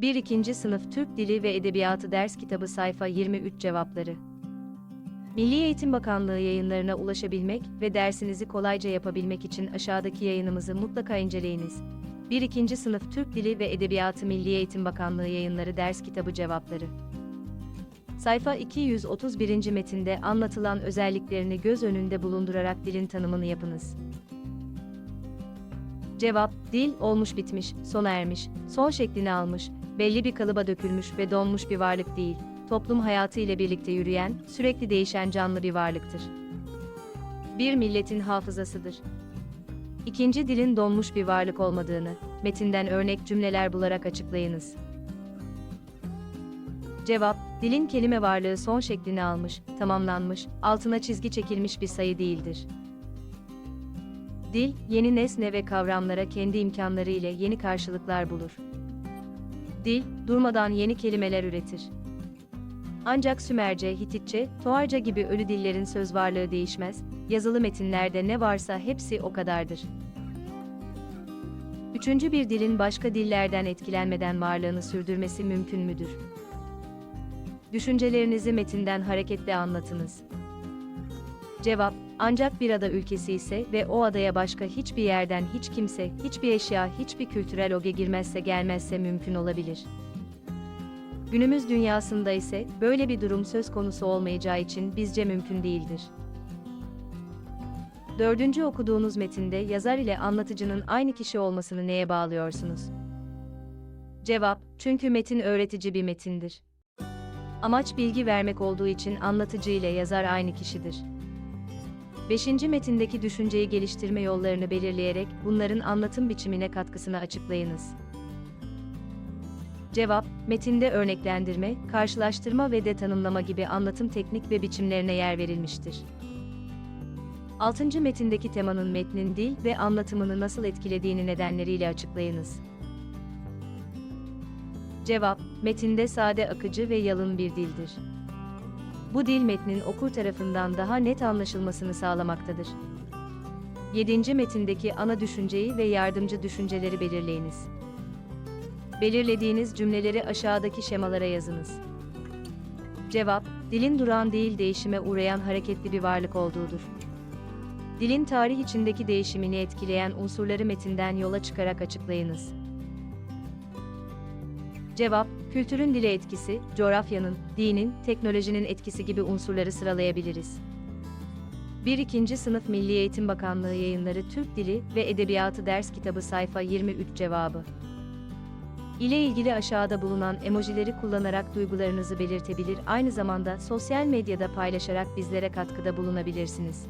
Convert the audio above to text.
1-2. Sınıf Türk Dili ve Edebiyatı Ders Kitabı Sayfa 23 Cevapları Milli Eğitim Bakanlığı yayınlarına ulaşabilmek ve dersinizi kolayca yapabilmek için aşağıdaki yayınımızı mutlaka inceleyiniz. 1-2. Sınıf Türk Dili ve Edebiyatı Milli Eğitim Bakanlığı yayınları ders kitabı cevapları. Sayfa 231. metinde anlatılan özelliklerini göz önünde bulundurarak dilin tanımını yapınız. Cevap, dil olmuş bitmiş, sona ermiş, son şeklini almış, belli bir kalıba dökülmüş ve donmuş bir varlık değil, toplum hayatı ile birlikte yürüyen, sürekli değişen canlı bir varlıktır. Bir milletin hafızasıdır. İkinci dilin donmuş bir varlık olmadığını, metinden örnek cümleler bularak açıklayınız. Cevap, dilin kelime varlığı son şeklini almış, tamamlanmış, altına çizgi çekilmiş bir sayı değildir. Dil, yeni nesne ve kavramlara kendi imkanları ile yeni karşılıklar bulur. Dil, durmadan yeni kelimeler üretir. Ancak Sümerce, Hititçe, Toarca gibi ölü dillerin söz varlığı değişmez, yazılı metinlerde ne varsa hepsi o kadardır. Üçüncü bir dilin başka dillerden etkilenmeden varlığını sürdürmesi mümkün müdür? Düşüncelerinizi metinden hareketle anlatınız. Cevap, ancak bir ada ülkesi ise ve o adaya başka hiçbir yerden hiç kimse, hiçbir eşya, hiçbir kültürel oge girmezse gelmezse mümkün olabilir. Günümüz dünyasında ise böyle bir durum söz konusu olmayacağı için bizce mümkün değildir. Dördüncü okuduğunuz metinde yazar ile anlatıcının aynı kişi olmasını neye bağlıyorsunuz? Cevap, çünkü metin öğretici bir metindir. Amaç bilgi vermek olduğu için anlatıcı ile yazar aynı kişidir. Beşinci metindeki düşünceyi geliştirme yollarını belirleyerek bunların anlatım biçimine katkısını açıklayınız. Cevap, metinde örneklendirme, karşılaştırma ve de tanımlama gibi anlatım teknik ve biçimlerine yer verilmiştir. Altıncı metindeki temanın metnin dil ve anlatımını nasıl etkilediğini nedenleriyle açıklayınız. Cevap, metinde sade akıcı ve yalın bir dildir. Bu dil metnin okur tarafından daha net anlaşılmasını sağlamaktadır. 7. metindeki ana düşünceyi ve yardımcı düşünceleri belirleyiniz. Belirlediğiniz cümleleri aşağıdaki şemalara yazınız. Cevap, dilin duran değil değişime uğrayan hareketli bir varlık olduğudur. Dilin tarih içindeki değişimini etkileyen unsurları metinden yola çıkarak açıklayınız. Cevap, kültürün dile etkisi, coğrafyanın, dinin, teknolojinin etkisi gibi unsurları sıralayabiliriz. 1-2. Sınıf Milli Eğitim Bakanlığı yayınları Türk Dili ve Edebiyatı Ders Kitabı sayfa 23 cevabı. ile ilgili aşağıda bulunan emojileri kullanarak duygularınızı belirtebilir aynı zamanda sosyal medyada paylaşarak bizlere katkıda bulunabilirsiniz.